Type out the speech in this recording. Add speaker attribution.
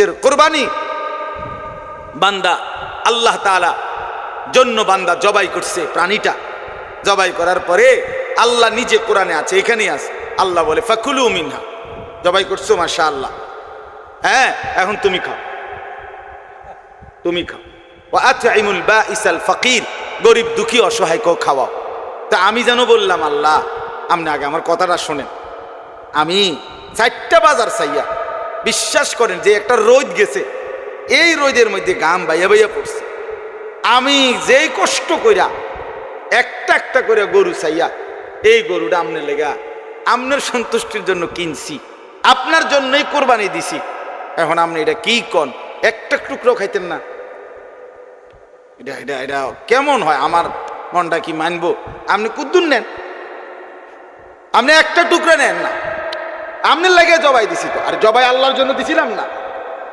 Speaker 1: এর কোরবানি। বান্দা, আল্লাহ তাআলা জন্য বান্দা জবাই করছে প্রাণীটা। জবাই করার পরে আল্লাহ নিজে কোরআনে আছে, এখানেই আছে। আল্লাহ বলে, ফাকুলু মিনহা। জবাই করছ মাশা আল্লাহ হ্যাঁ এখন তুমি খাও। তুমি খাও। ও বা বাইসাল ফকির। গরিব, দুঃখী অসহায়কেও খাওয়াও। তা আমি যেন বললাম, আল্লাহ, আপনি আগে আমার কথাটা শোনেন। আমি চারটা বাজার চাইয়া বিশ্বাস করেন যে একটা রোদ গেছে, এই রোদের মধ্যে গাম বাইয়া বাইয়া পড়ছে। আমি যেই কষ্ট কইরা একটা একটা করে গরু চাইয়া এই গরুটা আমনে লেগা আপনার সন্তুষ্টির জন্য কিনছি, আপনার জন্যই কোরবানি দিছি। এখন আপনি এটা কি কন? একটা টুকরো খাইতেন না। এটা এটা এটা কেমন হয়? আমার মনটা কি মানবো? আপনি কুদ্দুন নেন। আপনি একটা টুকরো নেন না। আপনি লাগে জবাই দিছি তো। আর জবাই আল্লাহর জন্য দিছিলাম না।